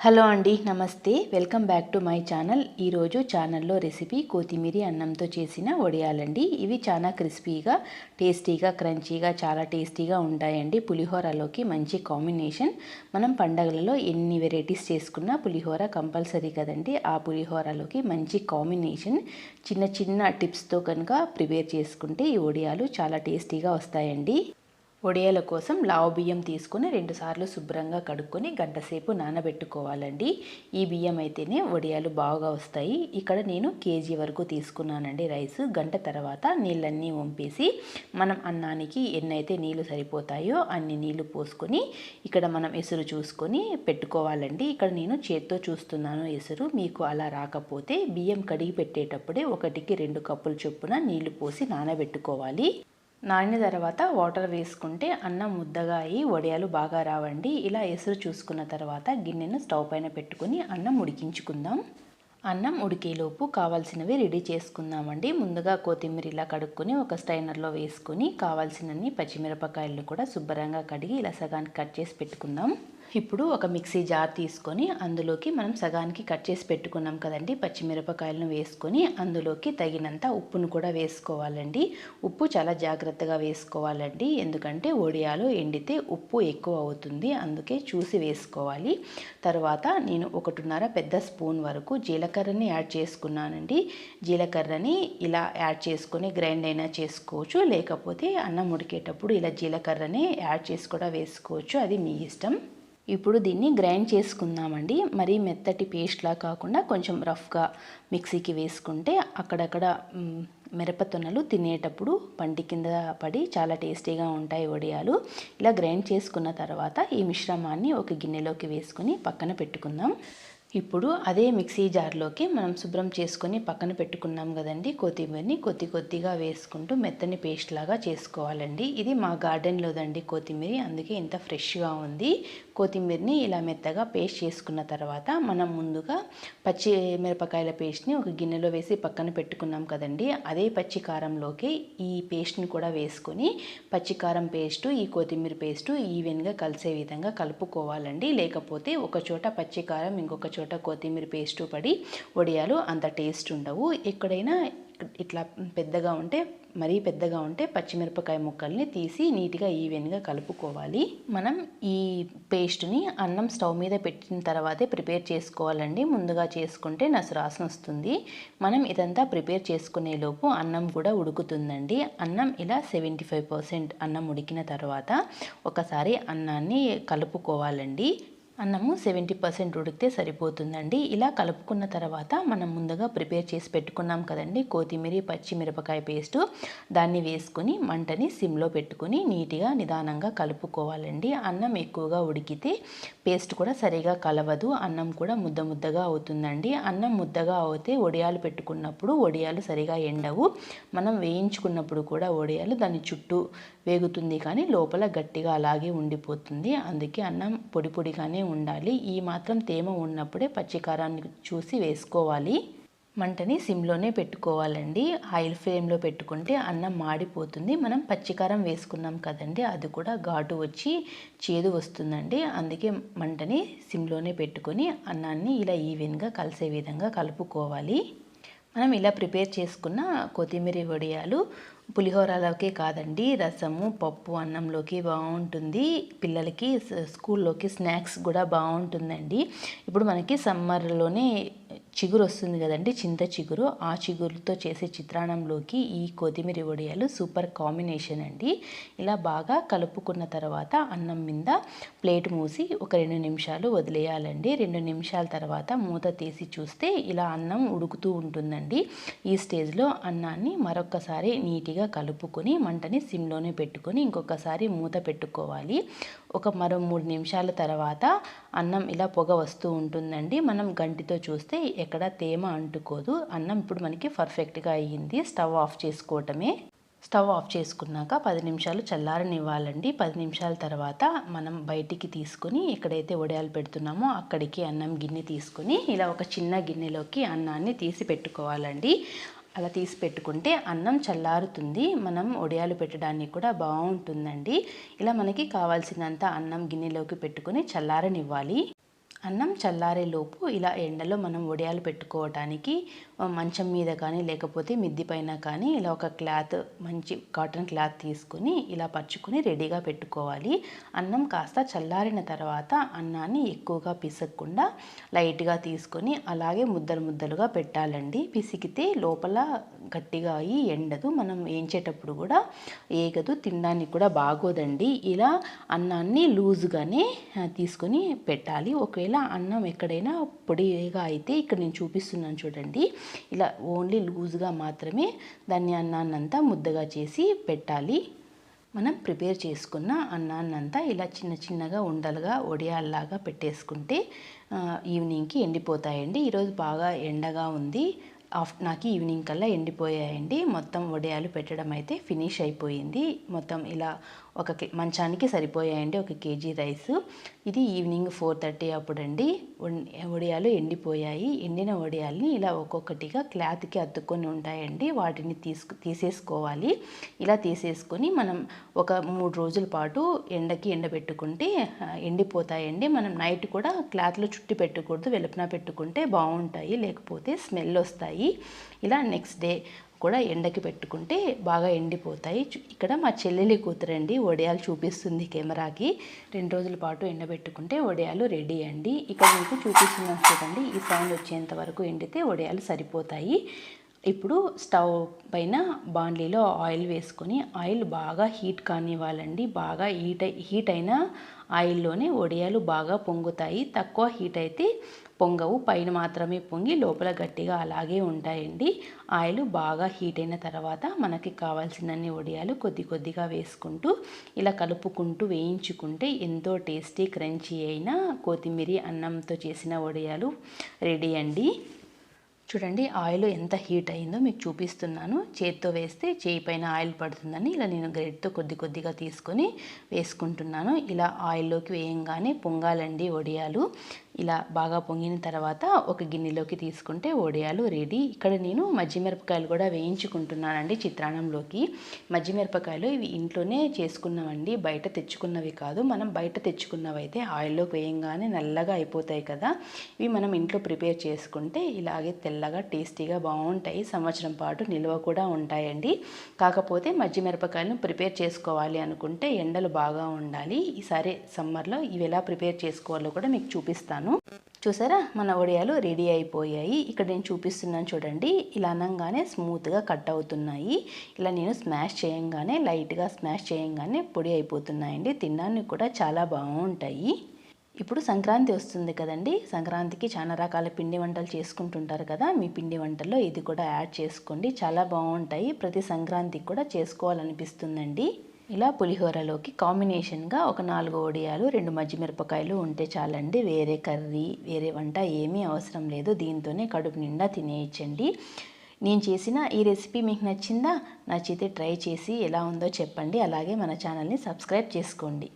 Hello అండి నమస్తే. Welcome back to my channel. ఈరోజు ఛానల్లో రెసిపీ కొత్తిమీర అన్నంతో చేసిన వడియాలండి. ఇవి చాలా క్రిస్పీగా టేస్టీగా క్రంచీగా చాలా టేస్టీగా ఉంటాయండి. పులిహోరలోకి మంచి కాంబినేషన్. మనం పండగలలో ఎన్ని వెరైటీస్ చేసుకున్నా పులిహోర కంపల్సరీ కదండి. ఆ పులిహోరలోకి మంచి కాంబినేషన్ చిన్న చిన్న టిప్స్తో కనుక ప్రిపేర్ చేసుకుంటే ఈ వడియాలు చాలా టేస్టీగా వస్తాయండి. వడియాల కోసం లావు బియ్యం తీసుకుని రెండుసార్లు శుభ్రంగా కడుక్కొని గంటసేపు నానబెట్టుకోవాలండి. ఈ బియ్యం అయితేనే వడియాలు బాగా వస్తాయి. ఇక్కడ నేను కేజీ వరకు తీసుకున్నానండి రైస్. గంట తర్వాత నీళ్ళన్నీ వంపేసి మనం అన్నానికి ఎన్నైతే నీళ్ళు సరిపోతాయో అన్ని నీళ్ళు పోసుకొని ఇక్కడ మనం ఎసురు చూసుకొని పెట్టుకోవాలండి. ఇక్కడ నేను చేత్తో చూస్తున్నాను ఎసురు. మీకు అలా రాకపోతే బియ్యం కడిగి పెట్టేటప్పుడే ఒకటికి రెండు కప్పుల చొప్పున నీళ్ళు పోసి నానబెట్టుకోవాలి. నానిన తర్వాత వాటర్ వేసుకుంటే అన్నం ముద్దగా అయ్యి వడియాలు బాగా రావండి. ఇలా ఎసురు చూసుకున్న తర్వాత గిన్నెను స్టవ్ పైన పెట్టుకుని అన్నం ఉడికించుకుందాం. అన్నం ఉడికేలోపు కావాల్సినవి రెడీ చేసుకుందామండి. ముందుగా కొత్తిమీర ఇలా కడుక్కొని ఒక స్టైనర్లో వేసుకొని కావాల్సినన్ని పచ్చిమిరపకాయలను కూడా శుభ్రంగా కడిగి ఇలా సగానికి కట్ చేసి పెట్టుకుందాం. ఇప్పుడు ఒక మిక్సీ జార్ తీసుకొని అందులోకి మనం సగానికి కట్ చేసి పెట్టుకున్నాం కదండి పచ్చిమిరపకాయలను వేసుకొని అందులోకి తగినంత ఉప్పును కూడా వేసుకోవాలండి. ఉప్పు చాలా జాగ్రత్తగా వేసుకోవాలండి ఎందుకంటే ఒడియాలు ఎండితే ఉప్పు ఎక్కువ అవుతుంది అందుకే చూసి వేసుకోవాలి. తర్వాత నేను ఒకటిన్నర పెద్ద స్పూన్ వరకు జీలకర్రని యాడ్ చేసుకున్నానండి. జీలకర్రని ఇలా యాడ్ చేసుకొని గ్రైండ్ అయినా చేసుకోవచ్చు లేకపోతే అన్నం ఉడికేటప్పుడు ఇలా జీలకర్రని యాడ్ చేసి కూడా వేసుకోవచ్చు అది మీ ఇష్టం. ఇప్పుడు దీన్ని గ్రైండ్ చేసుకుందామండి. మరీ మెత్తటి పేస్ట్లా కాకుండా కొంచెం రఫ్గా మిక్సీకి వేసుకుంటే అక్కడక్కడ మిరపతొన్నలు తినేటప్పుడు పంటి కింద పడి చాలా టేస్టీగా ఉంటాయి వడియాలు. ఇలా గ్రైండ్ చేసుకున్న తర్వాత ఈ మిశ్రమాన్ని ఒక గిన్నెలోకి వేసుకుని పక్కన పెట్టుకుందాం. ఇప్పుడు అదే మిక్సీ జార్లోకి మనం శుభ్రం చేసుకొని పక్కన పెట్టుకున్నాం కదండి కొత్తిమీరని కొద్ది కొద్దిగా వేసుకుంటూ మెత్తని పేస్ట్ లాగా చేసుకోవాలండి. ఇది మా గార్డెన్లోదండి కొత్తిమీర అందుకే ఇంత ఫ్రెష్గా ఉంది. కొత్తిమీరని ఇలా మెత్తగా పేస్ట్ చేసుకున్న తర్వాత మనం ముందుగా పచ్చి మిరపకాయల పేస్ట్ని ఒక గిన్నెలో వేసి పక్కన పెట్టుకున్నాం కదండి. అదే పచ్చి కారంలోకి ఈ పేస్ట్ని కూడా వేసుకొని పచ్చికారం పేస్టు ఈ కొత్తిమీర పేస్టు ఈవెన్గా కలిసే విధంగా కలుపుకోవాలండి. లేకపోతే ఒక చోట పచ్చికారం ఇంకొక చోట కొత్తిమీర పేస్టు పడి వడియాలు అంత టేస్ట్ ఉండవు. ఎక్కడైనా ఇట్లా పెద్దగా ఉంటే మరీ పెద్దగా ఉంటే పచ్చిమిరపకాయ ముక్కల్ని తీసి నీట్గా ఈవెన్గా కలుపుకోవాలి. మనం ఈ పేస్ట్ని అన్నం స్టవ్ మీద పెట్టిన తర్వాతే ప్రిపేర్ చేసుకోవాలండి. ముందుగా చేసుకుంటే నసురాసన వస్తుంది. మనం ఇదంతా ప్రిపేర్ చేసుకునేలోపు అన్నం కూడా ఉడుకుతుందండి. అన్నం ఇలా సెవెంటీ ఫైవ్ పర్సెంట్ అన్నం ఉడికిన తర్వాత ఒకసారి అన్నాన్ని కలుపుకోవాలండి. అన్నము సెవెంటీ పర్సెంట్ ఉడికితే సరిపోతుందండి. ఇలా కలుపుకున్న తర్వాత మనం ముందుగా ప్రిపేర్ చేసి పెట్టుకున్నాం కదండి. కొత్తిమీర పచ్చిమిరపకాయ పేస్టు దాన్ని వేసుకుని మంటని సిమ్లో పెట్టుకుని నీట్గా నిదానంగా కలుపుకోవాలండి. అన్నం ఎక్కువగా ఉడికితే పేస్ట్ కూడా సరిగా కలవదు. అన్నం కూడా ముద్ద ముద్దగా అవుతుందండి. అన్నం ముద్దగా అవుతే వడియాలు పెట్టుకున్నప్పుడు వడియాలు సరిగా ఎండవు. మనం వేయించుకున్నప్పుడు కూడా వడియాలు దాని చుట్టూ వేగుతుంది కానీ లోపల గట్టిగా అలాగే ఉండిపోతుంది. అందుకే అన్నం పొడి పొడిగానే ఉండాలి. ఈ మాత్రం తేమ ఉన్నప్పుడే పచ్చికారాన్ని చూసి వేసుకోవాలి. మంటని సిమ్లోనే పెట్టుకోవాలండి. ఆయిల్ ఫ్లేమ్లో పెట్టుకుంటే అన్నం మాడిపోతుంది. మనం పచ్చికారం వేసుకున్నాం కదండి అది కూడా ఘాటు వచ్చి చేదు వస్తుందండి. అందుకే మంటని సిమ్లోనే పెట్టుకొని అన్నాన్ని ఇలా ఈవెన్గా కలిసే విధంగా కలుపుకోవాలి. మనం ఇలా ప్రిపేర్ చేసుకున్న కొత్తిమీర వడియాలు పులిహోరలోకే కాదండి రసము పప్పు అన్నంలోకి బాగుంటుంది. పిల్లలకి స్కూల్లోకి స్నాక్స్ కూడా బాగుంటుందండి. ఇప్పుడు మనకి సమ్మర్లోనే చిగురు వస్తుంది కదండి చింత చిగురు. ఆ చిగురుతో చేసే చిత్రాన్నంలోకి ఈ కొత్తిమీర వడియాలు సూపర్ కాంబినేషన్ అండి. ఇలా బాగా కలుపుకున్న తర్వాత అన్నం మీద ప్లేట్ మూసి ఒక రెండు నిమిషాలు వదిలేయాలండి. రెండు నిమిషాల తర్వాత మూత తీసి చూస్తే ఇలా అన్నం ఉడుకుతూ ఉంటుందండి. ఈ స్టేజ్లో అన్నాన్ని మరొకసారి నీట్గా కలుపుకొని మంటని సిమ్లోనే పెట్టుకొని ఇంకొకసారి మూత పెట్టుకోవాలి. ఒక మరో మూడు నిమిషాల తర్వాత అన్నం ఇలా పొగ వస్తూ ఉంటుందండి. మనం గంటితో చూస్తే ఎక్కడ తేమ అంటుకోదు. అన్నం ఇప్పుడు మనకి పర్ఫెక్ట్గా అయ్యింది. స్టవ్ ఆఫ్ చేసుకోవటమే. స్టవ్ ఆఫ్ చేసుకున్నాక పది నిమిషాలు చల్లారనివ్వాలండి. పది నిమిషాల తర్వాత మనం బయటికి తీసుకొని ఎక్కడైతే వడియాలు పెడుతున్నామో అక్కడికి అన్నం గిన్నె తీసుకొని ఇలా ఒక చిన్న గిన్నెలోకి అన్నాన్ని తీసి పెట్టుకోవాలండి. అలా తీసి పెట్టుకుంటే అన్నం చల్లారుతుంది. మనం ఒడియాలు పెట్టడానికి కూడా బాగుంటుందండి. ఇలా మనకి కావాల్సినంత అన్నం గిన్నెలోకి పెట్టుకుని చల్లారనివ్వాలి. అన్నం చల్లారేలోపు ఇలా ఎండలో మనం వడియాలు పెట్టుకోవటానికి మంచం మీద కానీ లేకపోతే మిద్ది పైన కానీ ఇలా ఒక క్లాత్ మంచి కాటన్ క్లాత్ తీసుకొని ఇలా పరుచుకొని రెడీగా పెట్టుకోవాలి. అన్నం కాస్త చల్లారిన తర్వాత అన్నాన్ని ఎక్కువగా పిసకకుండా లైట్గా తీసుకొని అలాగే ముద్దలు ముద్దలుగా పెట్టాలండి. పిసికితే లోపల గట్టిగా అయ్యి ఎండదు. మనం వేయించేటప్పుడు కూడా ఏగదు. తినడానికి కూడా బాగోదండి. ఇలా అన్నాన్ని లూజ్గానే తీసుకొని పెట్టాలి. ఒకవేళ అన్నం ఎక్కడైనా పొడిగా అయితే ఇక్కడ నేను చూపిస్తున్నాను చూడండి. ఇలా ఓన్లీ లూజ్గా మాత్రమే దాన్ని అన్నాన్నంతా ముద్దగా చేసి పెట్టాలి. మనం ప్రిపేర్ చేసుకున్న అన్నాన్నంతా ఇలా చిన్న చిన్నగా ఉండలుగా ఒడియాల్లాగా పెట్టేసుకుంటే ఈవినింగ్కి ఎండిపోతాయండి. ఈరోజు బాగా ఎండగా ఉంది. ఆఫ్ నాకు ఈవినింగ్ కల్లా ఎండిపోయాయండి. మొత్తం వడియాలు పెట్టడం అయితే ఫినిష్ అయిపోయింది. మొత్తం ఇలా ఒక మంచానికి సరిపోయాయండి ఒక కేజీ రైస్. ఇది ఈవినింగ్ ఫోర్ థర్టీ అప్పుడండి. వన్- వడియాలు ఎండిపోయాయి. ఎండిన వడియాల్ని ఇలా ఒక్కొక్కటిగా క్లాత్కి అద్దుకొని ఉంటాయండి. వాటిని తీసుకు తీసేసుకోవాలి. ఇలా తీసేసుకొని మనం ఒక మూడు రోజుల పాటు ఎండకి ఎండబెట్టుకుంటే ఎండిపోతాయండి. మనం నైట్ కూడా క్లాత్లో చుట్టి పెట్టకూడదు. వెలుపున పెట్టుకుంటే బాగుంటాయి. లేకపోతే స్మెల్ వస్తాయి. ఇలా నెక్స్ట్ డే కూడా ఎండకి పెట్టుకుంటే బాగా ఎండిపోతాయి. ఇక్కడ మా చెల్లెలి కూతురండి వడియాలు చూపిస్తుంది కెమెరాకి. రెండు రోజుల పాటు ఎండబెట్టుకుంటే వడియాలు రెడీ అండి. ఇక్కడ మీకు చూపిస్తున్నాను చూడండి. ఈ సౌండ్ వచ్చేంత వరకు ఎండితే వడియాలు సరిపోతాయి. ఇప్పుడు స్టవ్ పైన బాండ్లీలో ఆయిల్ వేసుకొని ఆయిల్ బాగా హీట్ కానివ్వాలండి. బాగా హీట్ అయి హీట్ అయిన ఆయిల్లోనే వడియాలు బాగా పొంగుతాయి. తక్కువ హీట్ అయితే పొంగవు. పైన మాత్రమే పొంగి లోపల గట్టిగా అలాగే ఉంటాయండి. ఆయిల్ బాగా హీట్ అయిన తర్వాత మనకి కావాల్సినన్ని వడియాలు కొద్ది కొద్దిగా వేసుకుంటూ ఇలా కలుపుకుంటూ వేయించుకుంటే ఎంతో టేస్టీ క్రంచీ అయిన కొత్తిమీర అన్నంతో చేసిన వడియాలు రెడీ అండి. చూడండి ఆయిల్ ఎంత హీట్ అయిందో మీకు చూపిస్తున్నాను. చేత్తో వేస్తే చేయి పైన ఆయిల్ పడుతుందని ఇలా నేను గ్రేట్తో కొద్ది కొద్దిగా తీసుకొని వేసుకుంటున్నాను. ఇలా ఆయిల్లోకి వేయంగానే పొంగాలండి వడియాలు ఇలా బాగా పొంగిన తర్వాత ఒక గిన్నెలోకి తీసుకుంటే వడియాలు రెడీ ఇక్కడ నేను మజ్జిమిరపకాయలు కూడా వేయించుకుంటున్నానండి చిత్రాన్నంలోకి. మజ్జిమిరపకాయలు ఇవి ఇంట్లోనే చేసుకున్నవండి బయట తెచ్చుకున్నవి కాదు. మనం బయట తెచ్చుకున్నవి అయితే ఆయిల్లోకి వేయంగానే నల్లగా అయిపోతాయి కదా. ఇవి మనం ఇంట్లో ప్రిపేర్ చేసుకుంటే ఇలాగే తెల్లగా టేస్టీగా బాగుంటాయి. సంవత్సరం పాటు నిల్వ కూడా ఉంటాయండి. కాకపోతే మజ్జిమిరపకాయలను ప్రిపేర్ చేసుకోవాలి అనుకుంటే ఎండలు బాగా ఉండాలి. ఈసారి సమ్మర్లో ఇవి ఎలా ప్రిపేర్ చేసుకోవాలో కూడా మీకు చూపిస్తాను. చూసారా? మన వడియాలు రెడీ అయిపోయాయి. ఇక్కడ నేను చూపిస్తున్నాను చూడండి. ఇలా అనగానే స్మూత్గా కట్ అవుతున్నాయి. ఇలా నేను స్మాష్ చేయంగానే లైట్గా స్మాష్ చేయంగానే పొడి అయిపోతున్నాయండి. తినడానికి కూడా చాలా బాగుంటాయి. ఇప్పుడు సంక్రాంతి వస్తుంది కదండి. సంక్రాంతికి చాలా రకాల పిండి వంటలు చేసుకుంటుంటారు కదా. మీ పిండి వంటల్లో ఇది కూడా యాడ్ చేసుకోండి. చాలా బాగుంటాయి. ప్రతి సంక్రాంతికి కూడా చేసుకోవాలనిపిస్తుందండి. ఇలా పులిహోరలోకి కాంబినేషన్గా ఒక నాలుగు వడియాలు రెండు మజ్జిమిరపకాయలు ఉంటే చాలండి. వేరే కర్రీ వేరే వంట ఏమీ అవసరం లేదు. దీంతోనే కడుపు నిండా తినేయచ్చండి. నేను చేసిన ఈ రెసిపీ మీకు నచ్చిందా? నచ్చితే ట్రై చేసి ఎలా ఉందో చెప్పండి. అలాగే మన ఛానల్ని సబ్స్క్రైబ్ చేసుకోండి.